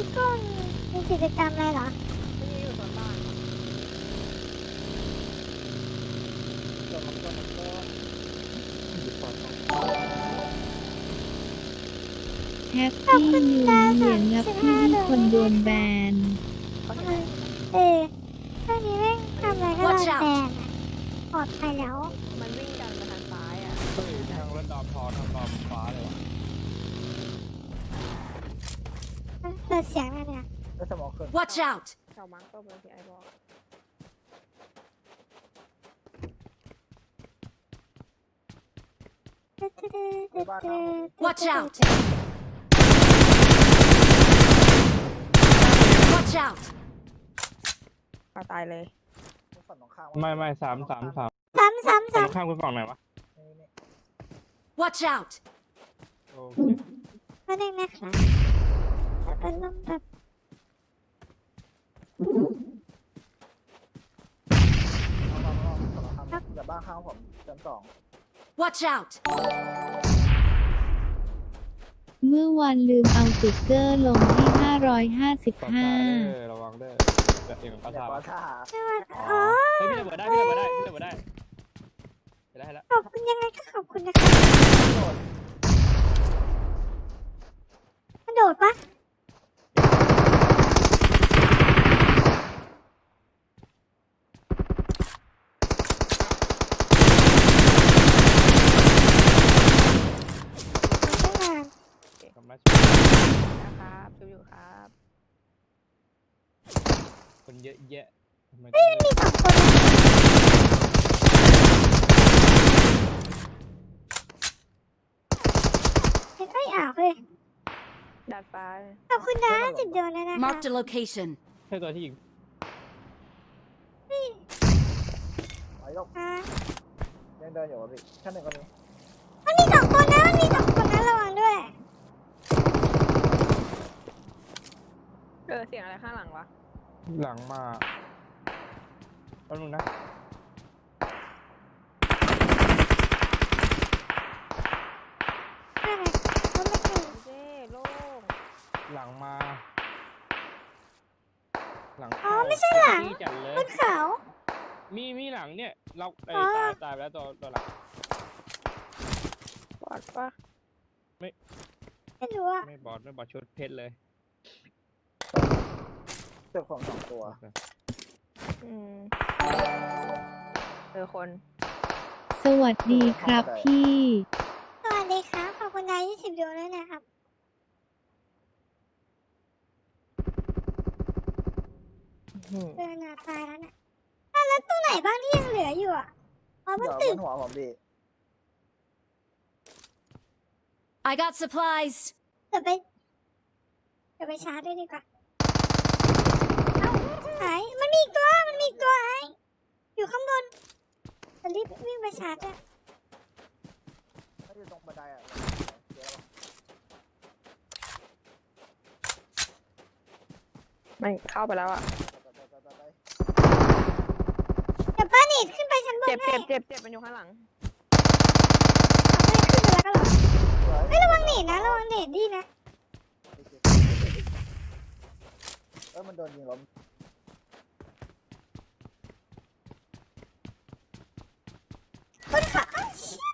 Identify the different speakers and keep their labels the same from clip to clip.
Speaker 1: พี่กุ้งมีกิจกรรมอะไรเหรอ
Speaker 2: ไม่ได้อยู่โซนบ้าน
Speaker 3: เดี๋ยวมันก็มันก็หยุดก่อนนะ
Speaker 4: แฮปปี้นิวเยียร์นะพี่ที่คนโดนแบน
Speaker 2: เขาเห็น
Speaker 1: เออช่วงนี้แม่งทำอะไรก็โดน
Speaker 5: Watch
Speaker 1: แบ
Speaker 5: out
Speaker 1: นอะปลอดภัยแล้ว
Speaker 2: มันวิ่งกันมาทางซ้ายอะ
Speaker 3: เฮ้ยทางรถดอมพอทางดอมฟ้าเลยวะ
Speaker 1: เปิ ดเสียงหน่อยเนี่ย
Speaker 3: แล้วสมองเกิน
Speaker 5: Watch out!
Speaker 2: แถวมาร์กตัวเป็นที่ไอบอก
Speaker 5: Watch out! Watch out!
Speaker 2: ปาตายเลย
Speaker 3: ฝั่งตรงข้าม
Speaker 6: ไม่ไม่สามสามสาม
Speaker 1: ซ้ำซ้ำ
Speaker 6: ตร
Speaker 1: ซ้
Speaker 6: งข้ามคุณฝั่งไหนวะ
Speaker 3: นี่นี่
Speaker 5: Watch out!
Speaker 6: โอเคำ
Speaker 1: ก็ได้นะคะแล้วก็ต้องแบบ
Speaker 3: เอามาเอามาฝั่งตรงข้ามอย่าบ้านข้างผมชั้นสอง
Speaker 5: Watch out!
Speaker 4: เมื่อวานลืมเอาสติกเกอร์ลงที่
Speaker 6: ปลาซา
Speaker 4: 555
Speaker 6: เด้อระวังเด้อเดี๋ยวเองปลา
Speaker 3: เดี๋ย
Speaker 6: ซาว
Speaker 3: ก็ท่า
Speaker 1: อ๋อ
Speaker 6: เฮ้ยพี่ระเบิดได้พี่ระเบิดได้พี่ระเบิดได้เห็นแล้วเห็นแล้ว
Speaker 1: ขอบคุณยังไงก็ขอบคุณนะคะกระโดดปะไม่ นาน
Speaker 6: กำลัง
Speaker 2: นะครับชูอยู่ครับ
Speaker 6: คนเยอะแยะทำไม
Speaker 1: เฮ้ยมีสองคนนะเห็นไอ้อ่าวเลย
Speaker 2: ดาดฟ้า
Speaker 1: ขอบคุณนะสิบเดือนแล้วนะคะ
Speaker 5: Marked a location.
Speaker 6: ใช่ตัวที่ยิง
Speaker 3: ไอ้ลูก
Speaker 1: อ่า
Speaker 3: ยังเดินอยู่วะพี่ชั้นหนึ่งก็มี
Speaker 1: มันมีสองคนนะมันมีสองคนนะระวังด้วย
Speaker 2: เออเสียงอะไรข้างหลังวะ
Speaker 6: หลังมาแป๊บนึงนะ
Speaker 1: นั่นไงเขาไม่ถึง
Speaker 2: เจ้โล่ง
Speaker 6: หลังมา หลัง
Speaker 1: อ๋อ ไม่ใช่หลัง
Speaker 6: ที่จัดเลย
Speaker 1: บนเขา
Speaker 6: มีมีหลังเนี่ยเราไอ้
Speaker 1: อ๋อ
Speaker 6: ตายตายไปแล้วตัวตัวหลัง
Speaker 2: ปอดปะ
Speaker 1: ไม่รู้อะ
Speaker 6: ไม่บอดไม่บอดชุดเพชรเลย
Speaker 3: เจอของสองตัว
Speaker 2: อืมเจอคน
Speaker 4: สวัสดีครับพี่
Speaker 1: สวัสดีครับขอบคุณดาวยี่สิบดวงด้วยนะครับ
Speaker 2: อืม
Speaker 1: เดินหน้าตายแล้วเนี่ยอะแล้วตรงไหนบ้างที่ยังเหลืออยู่อะอ๋อบน
Speaker 3: เดี๋ยว
Speaker 1: ตึก
Speaker 3: บนหัวผมพี่
Speaker 5: I got supplies.
Speaker 1: เดี๋ยวไปเดี๋ยวไปชาร์จด้วยดีกว่าเอ้าหายมันมีอีกตัว มันมีอีกตัวไอ้อยู่ข้างบนจะรีบวิ่งไปชาร์จอะ
Speaker 3: ถ้าอยู่ตรงบันไดอะเดี๋ยว
Speaker 2: ไม่เข้าไปแล้วอะ
Speaker 3: ไปไปไปไปไป
Speaker 1: เดี๋ยวป้าหนีดขึ้นไปชั้นบน
Speaker 2: เจ็บ
Speaker 1: ให้
Speaker 2: เจ็บเจ็บเจ็บมันอยู่ข้างหลัง
Speaker 1: เอาไปขึ้นไปแล้วก็เหรอ
Speaker 3: สวย
Speaker 1: เฮ้ยระวังหนีดนะระวังหนีดดีนะ
Speaker 3: เออมันโดนยิงล้ม
Speaker 1: บนเขา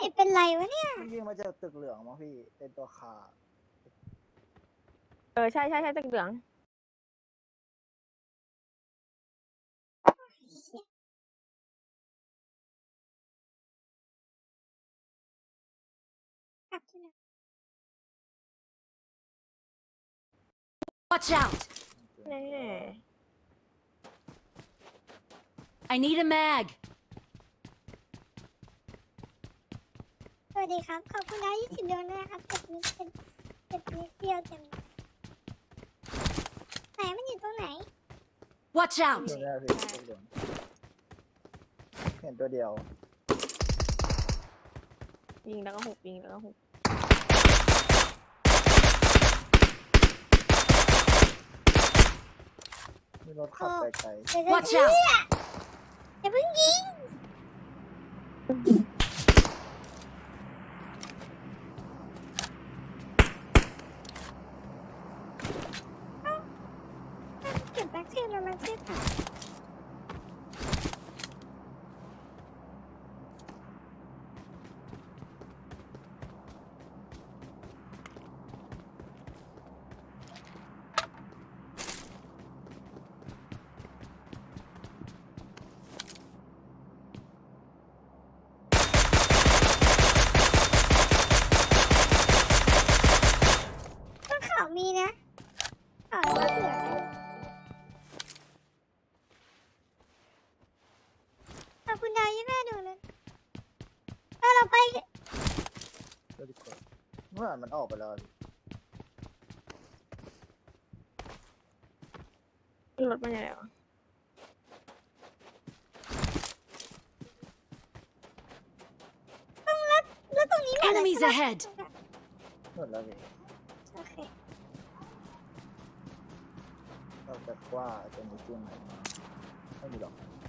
Speaker 1: อ้าวเชี่ยเป็นไรวะเนี่ย
Speaker 3: มันยิงมาจากตึกเหลืองมั้งพี่ เป็นตัวขา
Speaker 2: เออใช่ใช่ใช่ตึกเหลือง
Speaker 1: กลับที่ไหน
Speaker 5: Watch out!
Speaker 2: แน่
Speaker 5: I need a mag.
Speaker 1: สวัส ดีครับ ขอบคุณดาวยี่สิบดวงด้วยนะครับเจ็บนิดเป็นเจ็บนิดเดียวเต็มไหนมันอยู่ตรงไหน
Speaker 5: Watch out!
Speaker 3: ตัวเนี้ยพี่ตึกเหลืองเห็นตัวเดียว
Speaker 2: ยิงแล้วก็หุบยิงแล้วก็หุบ
Speaker 3: มีรถขับไปไกล
Speaker 1: เดี๋ยวจะ
Speaker 5: Watch
Speaker 1: เอื้
Speaker 5: out!
Speaker 1: ออย่าเพิ่งยิง มื่อวา
Speaker 3: นมันออกไปแล้วดิ
Speaker 2: รถมันยังไงวะ
Speaker 1: แล้วตรงนี้หมดเลย
Speaker 5: Enemies
Speaker 1: ใช่ปะ
Speaker 5: ahead
Speaker 3: หมดแล้วดิ
Speaker 1: โอเค
Speaker 3: เราจะกว่าจะมีจุ้นไหนไม่มีหรอกก็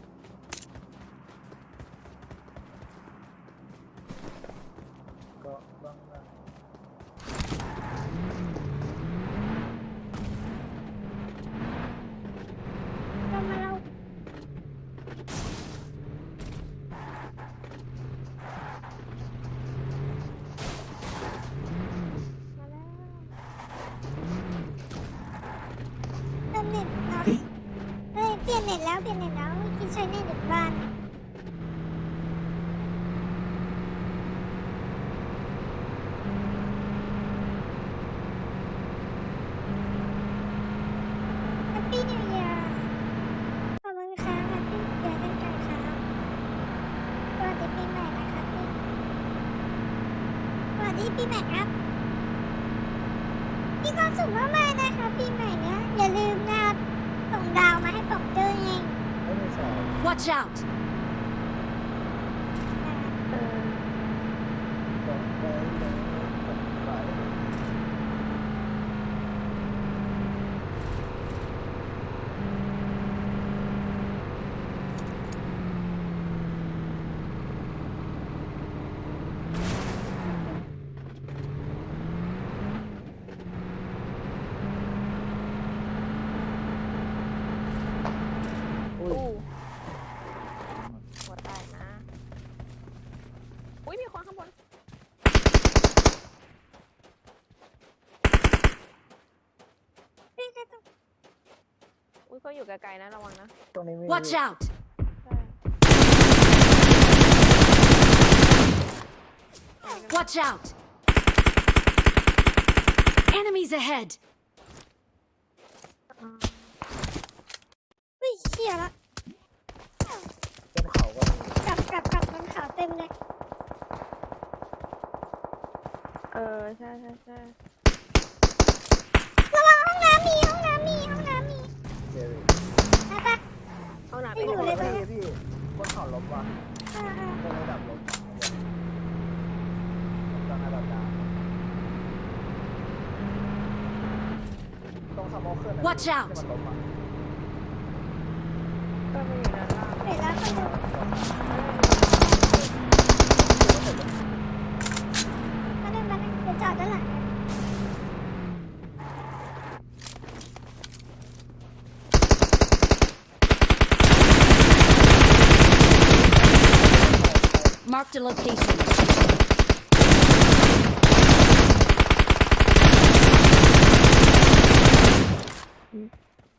Speaker 1: เนเน็ตแล้วเปลี่ยนเน็ตแล้วกี้ใช้เน็ตเด็กบ้านแฮปปี้นิวเยียร์ขอบคุณค่ะแฮปปี้นิวเยียร์เช่นกันค่ะสวัสดีปีใหม่นะคะสวัสดีปีใหม่ครับมีความสุขมากๆนะคะปีใหม่เนี้ยอย่าลืม
Speaker 5: Watch out!
Speaker 2: อุ้
Speaker 3: ย
Speaker 2: เขาอยู่ไกลๆนะระวังนะ
Speaker 3: ตรงนี้มี
Speaker 5: Watch out!
Speaker 2: ใช่
Speaker 5: Watch out! Enemies ahead!
Speaker 2: อ่า
Speaker 1: อุ้ยเชี่ยละ
Speaker 3: บนเขาก็มี
Speaker 1: กลับกลับกลับบนเขาเต็มเลย
Speaker 2: เออใช่ใช่ใช่
Speaker 1: ระวังห้องน้ำมีห้องน้ำมีห้องน้ำมี
Speaker 3: เจอ
Speaker 1: นะปะ
Speaker 2: เอาหนา
Speaker 1: ไม่
Speaker 2: ไป
Speaker 1: อยู่เลยตอน
Speaker 3: พี่
Speaker 1: เนี้ย
Speaker 3: พี่บนเขาลบว่ะ
Speaker 1: อ่าอ่า
Speaker 3: บนระดับลบตรงระดับดาวตรงสมองเคลื่อน
Speaker 5: Watch out
Speaker 3: ที่มันลบอะ
Speaker 2: ก็ไปอยู่ด้านล่าง
Speaker 5: location.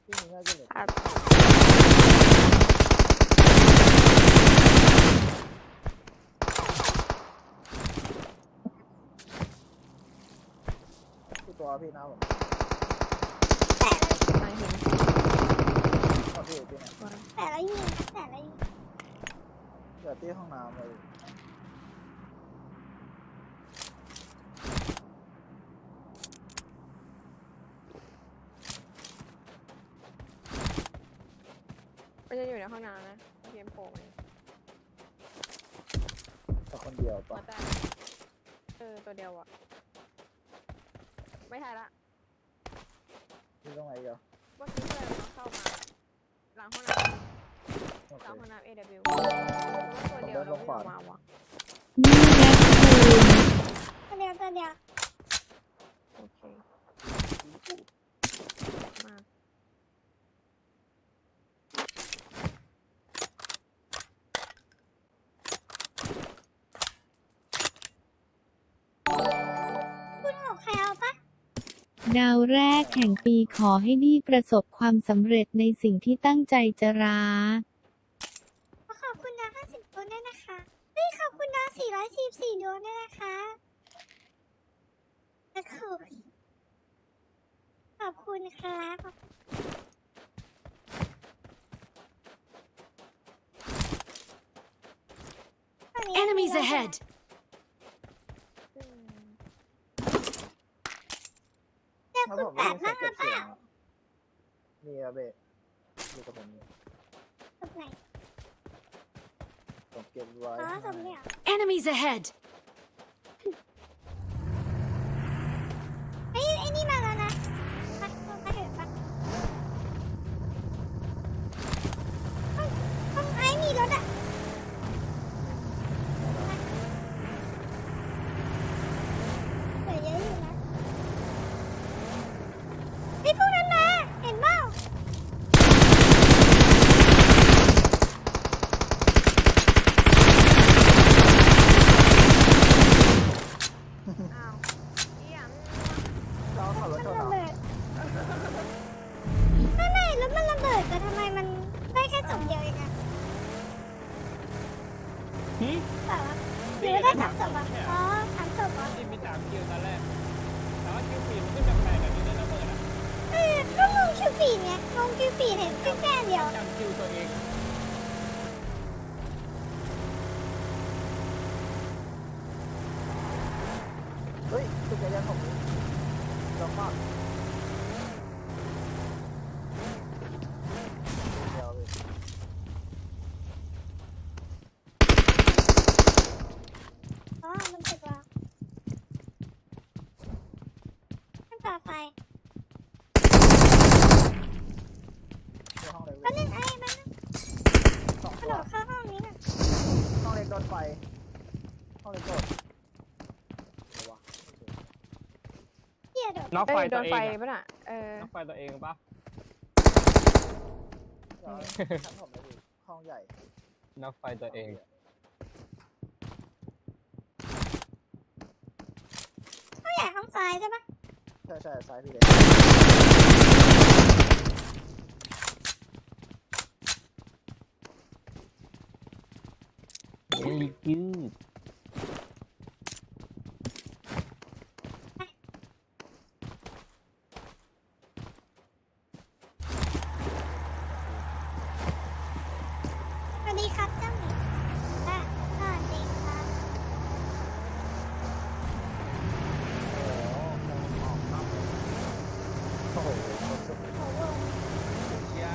Speaker 3: ที่นี่น่าจะเหลือ
Speaker 2: อาจ
Speaker 3: ที่ตัวพี่นะผม
Speaker 1: แต่ละ
Speaker 2: มาเห็น
Speaker 3: ก็พี่ที่เนี่ย
Speaker 1: แต่ละยิงนะแต่ละยิง
Speaker 3: เหลือที่ห้องน้ำเลย
Speaker 2: ในห้องน้ำนะเกมโป่งเลย
Speaker 3: แต่คนเดียวปะ
Speaker 2: มาแต่เออตัวเดียวอะไม่ทันละ
Speaker 3: ที่ตรงไหนอีกอะ
Speaker 2: เมื่อกี้เพื่อนเราเข้ามาหลังห้องน้ำ
Speaker 3: โอ
Speaker 2: ห
Speaker 3: เค
Speaker 2: ลังห้องน้ำ AW ตัวเดียวเราไม่เอามาวะ
Speaker 4: นี่แบ็คคูณ
Speaker 1: ตัวเดียวตัวเดียว
Speaker 2: โอเคมาก
Speaker 4: ดาวแรกแห่งปีขอให้ดีประสบความสำเร็จในสิ่งที่ตั้งใจจะรัก
Speaker 1: ขอบคุณดาว50ดวงด้วยนะคะเฮ้ยขอบคุณดาว444ดวงด้วยนะคะขอบคุณขอบคุณครับขอบคุณตอนนี้
Speaker 5: Enemies ahead! Ahead!
Speaker 1: ก
Speaker 6: ก็นึ
Speaker 1: งไอ้
Speaker 3: มั
Speaker 1: น
Speaker 3: สอง
Speaker 1: ก
Speaker 3: ตั
Speaker 1: ระ
Speaker 3: ว
Speaker 1: โดดเข้าห้องนี้น่ะ
Speaker 3: ห้องเล็กโดนไฟห้องเล็กโดนเดี๋ยววะ
Speaker 1: เหี้ยโดด
Speaker 6: น็อก
Speaker 2: เอ้
Speaker 6: ไฟ
Speaker 2: ยโด
Speaker 6: ตัวนเอ
Speaker 2: ไฟ
Speaker 6: งอะ
Speaker 2: ป่ะน่ะเออ
Speaker 6: น็อกไฟตัวเองปะ
Speaker 3: เดี๋ยวชั้นผมเลยดิห้องใหญ่
Speaker 6: น็อกไฟตัวเอง
Speaker 1: ห้องใหญ่ห้องซ้ายใช่ปะ
Speaker 3: ใช่ใช่ซ้ายพี่เล็ก
Speaker 6: เอลิกูด
Speaker 1: สวัสดีครับเจ้าหมีอะสวัสดีครับ
Speaker 3: โอ้โหคนสุด
Speaker 1: โอ้โห
Speaker 6: เชี่ย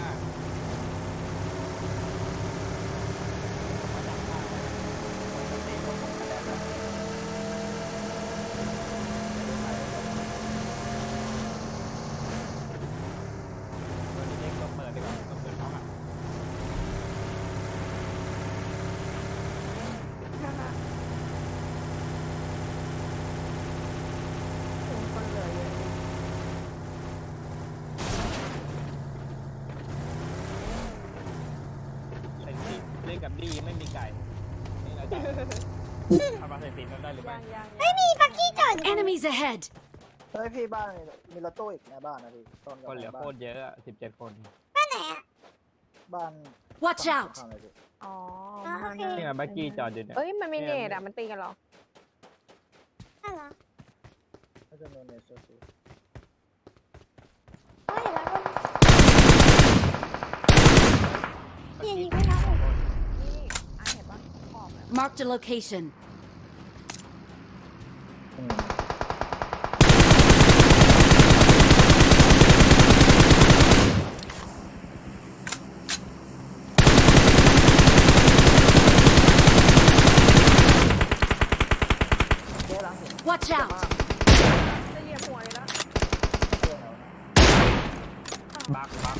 Speaker 6: ตัวนี้เล็กก็เปิดดีกว่าต้องเปิดห้องอะ
Speaker 2: ถึงคนเหลือเยอะดิ
Speaker 6: เล่นดีเล่นกับดีไม่มีไก่ นี่เราจะ ทำมาเสร็จติดนั้นได้หรือไม่
Speaker 2: ยังยัง
Speaker 1: เฮ้ยมีปักกี้จอดอยู่
Speaker 5: Enemies ahead!
Speaker 3: เฮ้ยพี่บ้านมีมีรถตู้อีกในบ้านนะพี่ตอน
Speaker 6: คนเหลือ
Speaker 3: บ้า
Speaker 6: โคตรเยอะอะสิบเจ็ดคน
Speaker 1: บ้านไหนอะ
Speaker 3: บ้าน
Speaker 5: Watch
Speaker 3: ฝั่ง
Speaker 5: out!
Speaker 3: ข้างเลยพี่
Speaker 2: อ๋อ
Speaker 1: อ๋อโอเค
Speaker 6: นี่ไงบักกี้จอดอยู่เนี่ย
Speaker 2: เอ้ย มันมี
Speaker 6: เนี่
Speaker 2: เน
Speaker 6: ย
Speaker 2: ตอะ มันตีกันเหรอ
Speaker 1: อ้าวเหรอ
Speaker 3: น่าจะโนเนสซู
Speaker 1: อ๋อเห็นแล้วก็เหี้ยยิงไม่น็อกเลย
Speaker 2: นี่อะเห็นปะขอบอะ
Speaker 5: Marked a location.
Speaker 3: อืมเจ๊หลังเห็น
Speaker 5: Watch out!
Speaker 2: จะเหยียบหัวเลยแล้ว
Speaker 3: เจ๊แล้ว
Speaker 6: บักบัก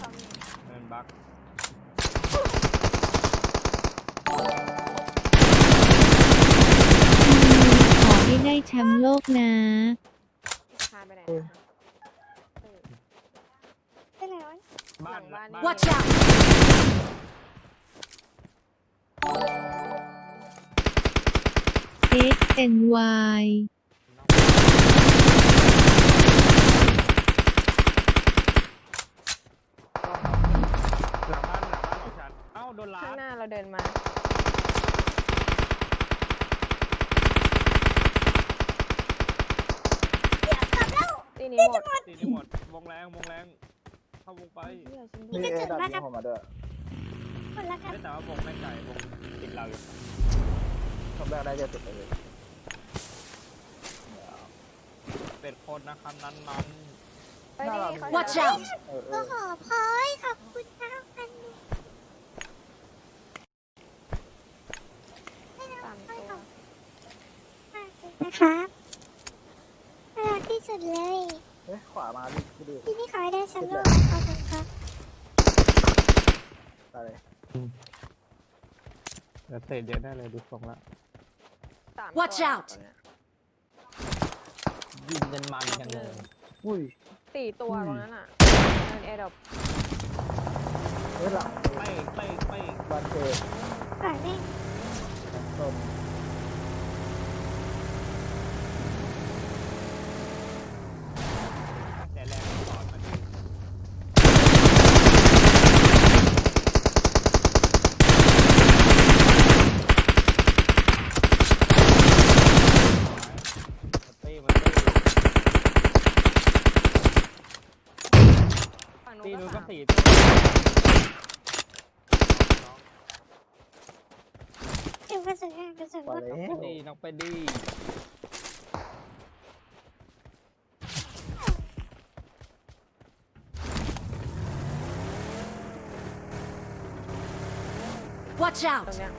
Speaker 6: เงินบัก
Speaker 4: แชมป์โลกนะ
Speaker 2: พาไบ้านเอ็
Speaker 1: กอนวา
Speaker 6: ย
Speaker 2: ข้างหน้า
Speaker 6: เราเดินมา
Speaker 2: หี้ยฉัน
Speaker 1: มี
Speaker 2: ดู
Speaker 3: นี่
Speaker 1: กระสุน
Speaker 3: ดับ
Speaker 1: ปะค
Speaker 3: ยิ
Speaker 1: รับ
Speaker 3: งผมมาด้วย
Speaker 1: คนละกัน
Speaker 6: ไม่แต่ว่าวงไม่ไกลวงติดเราอยู่
Speaker 3: ผมแรกได้จะติดเลย
Speaker 6: เป็นคนนะครับนั้นนั้น
Speaker 2: เฮ้ยนี่เขา
Speaker 5: Watch
Speaker 2: จะ
Speaker 5: out!
Speaker 3: เออเอ
Speaker 1: ก็
Speaker 3: อ
Speaker 1: ขอพอยขอบคุณครับอันนี้
Speaker 2: สามตัว
Speaker 1: มากเลยนะครับน่ารักที่สุดเลย
Speaker 3: เอ๊ะขวามาดิดิ
Speaker 1: ที่นี่ขอให้ได้แชมป์โลกขอบคุณครับ
Speaker 3: ตายเลย
Speaker 6: เดี๋ยวเตะเยอะได้เลยดูทรงละ
Speaker 2: สาม
Speaker 5: Watch
Speaker 2: ตัว
Speaker 5: out
Speaker 2: ตัวเนี้ย
Speaker 6: ยิงกันมันกันเลย
Speaker 3: อุ้ย
Speaker 2: สี่ตัวตรงนั้นอะเดินเอดอบ
Speaker 3: เฮ้ยหลัง
Speaker 6: เป้งเป้งเป้ง
Speaker 3: บันเจ
Speaker 1: ฝากด้วย
Speaker 3: ต้น
Speaker 6: แต่แรงก่อนมัน เต้มันเต้
Speaker 2: ฝั่ง
Speaker 6: ตี
Speaker 2: นู้
Speaker 6: นู้
Speaker 2: น
Speaker 6: น
Speaker 2: ก็
Speaker 6: ก็
Speaker 2: สาม
Speaker 6: สี่
Speaker 1: เก็บกระสุนกันกระสุน
Speaker 3: มา
Speaker 1: ก็
Speaker 3: เลย
Speaker 6: ไปดีน้องไปดี
Speaker 5: Watch
Speaker 2: ตรง
Speaker 5: out!
Speaker 2: เนี้ย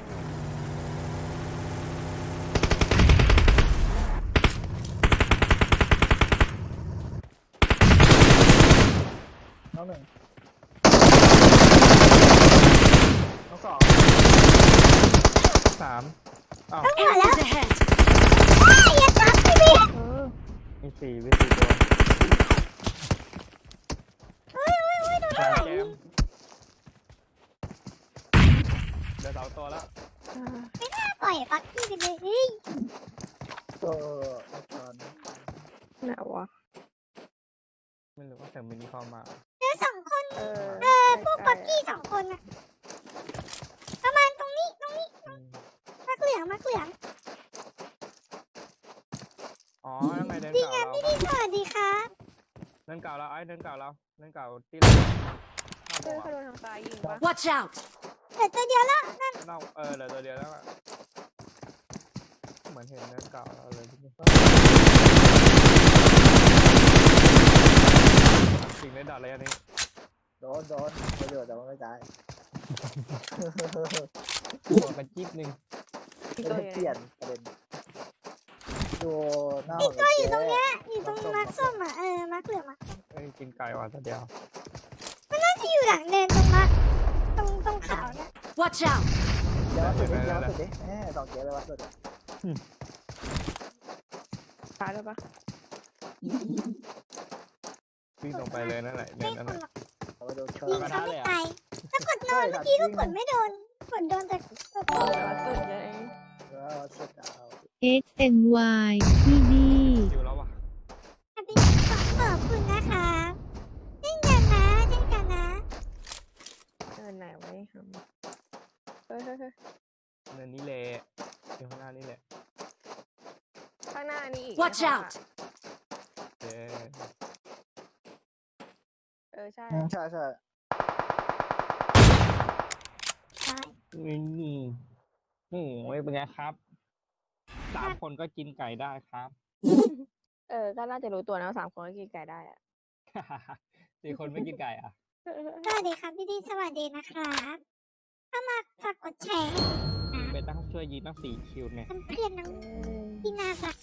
Speaker 3: น้องหนึ่งน้องสอง
Speaker 6: สามอ้าว
Speaker 5: Enemies ahead!
Speaker 1: อ้ายอย่าจับพี่พี่
Speaker 2: เออ
Speaker 6: มีสี่มีสี่ตัว
Speaker 1: เฮ้ยเฮ้ยเฮ้ยโดน
Speaker 6: สา
Speaker 1: อะ
Speaker 6: ม
Speaker 1: ไร
Speaker 6: แกมเดี๋ยวสองตัวแล้ว
Speaker 1: ไม่น่าปล่อยปักกี้ไปเลยเฮ้ย
Speaker 3: เอออาจารย์
Speaker 2: ไหนวะ
Speaker 6: ไม่รู้ว่าแต่มินิคอมมา
Speaker 1: เจอสองคน
Speaker 2: เออ
Speaker 1: เออพวกปักกี้สองคนอะประมาณตรงนี้ตรงนี้
Speaker 6: อืม
Speaker 1: มักเหลืองมักเหลือง
Speaker 6: อ๋อยัง ไงเดิน
Speaker 1: พี่
Speaker 6: เก่างา
Speaker 1: น
Speaker 6: เรา
Speaker 1: พี่ดีสวัสดีครับ
Speaker 6: เดินเก่าเราไอ้เดินเก่าเราเดินเก่าที่เราเข้า
Speaker 2: เฮ้ย
Speaker 6: หั
Speaker 2: เขา
Speaker 6: ว
Speaker 2: โดนทางซ้ายยิงปะ
Speaker 5: Watch out!
Speaker 1: เหลือตัวเดียวแล้วนั่น
Speaker 6: นอกเออเหลือตัวเดียวแล้วอะเหมือนเห็นเดินเก่าเราเลยจริงเลยดอดเลยอันนี้
Speaker 3: โดนโดนประโยชน์แต่ว่าไม่ตาย
Speaker 6: ตัวกันจิ๊บหนึ่ง
Speaker 2: อีก
Speaker 3: ไม่
Speaker 2: ตัว
Speaker 3: ได้
Speaker 2: อยู่
Speaker 3: เปลี่ย
Speaker 2: ไหน
Speaker 3: นประเด็น ดูหน้า
Speaker 1: อีกตัวอยู่ตรง
Speaker 3: เนี้
Speaker 1: เนี้ยอยู่ตรงมักส้มอะเออมักเหลืองอะ
Speaker 6: เอ้ยกินไก่ว่ะตัวเดียว
Speaker 1: น่าจะอยู่หลังเดินตรงมักตรงตรงเขาเนี่ย
Speaker 5: Watch out!
Speaker 3: เดี๋ยวสุดดิเดี๋ยวสุดดิแหมสองเกมเลยวัดสุด
Speaker 2: ซ้ายด้วยปะ
Speaker 6: วิ่งลงไปเลยนั่นแหละเดิ
Speaker 1: ไม่
Speaker 6: นนั่น
Speaker 1: ค
Speaker 6: แห
Speaker 1: น
Speaker 6: ละ
Speaker 1: หรอก
Speaker 3: เอาไปโดนชน
Speaker 1: ยิงเขาไม่ตายถ้ากดนอนเมื่อกี้ก็กดไม่โดนกดโดนแต่ตัวโต
Speaker 2: เดี๋ยววัดสุดเยอะเอง
Speaker 3: แล้วสุดเอา
Speaker 4: X N Y พี่ดี
Speaker 6: อยู่แล้วว่ะ
Speaker 1: พี่ขอบคุณนะคะเช่นกันนะเช่นกันนะ
Speaker 2: เดินไหนไว้หำเฮ้ยเฮ้ยเฮ้ย
Speaker 6: เนินนี่แหละอยู่ข้างหน้านี่แหละ
Speaker 2: ข้างหน้านี่อีก
Speaker 5: Watch
Speaker 2: ในห้อง
Speaker 5: out
Speaker 2: อะ
Speaker 6: เด้อ
Speaker 2: เออใช่
Speaker 3: อืมใช่ใช่
Speaker 1: ใช่
Speaker 6: นี่นี่โอ้ยเป็นไงครับ สามคนก็กินไก่ได้ครับ
Speaker 2: เออ ก็น่าจะรู้ตัวนะว่าสามคนก็กินไก่ได้อะ
Speaker 6: สี่คนไม่กินไก่อะ
Speaker 1: สวัสดีครับพี่ดีสวัสดีนะครับถ้ามาฝากกดแชร์ให้
Speaker 6: เป็นตั้งช่วยยิงตั้งสี่คิวเนี่ย
Speaker 1: เพื่อนๆน้องที่น่ารัก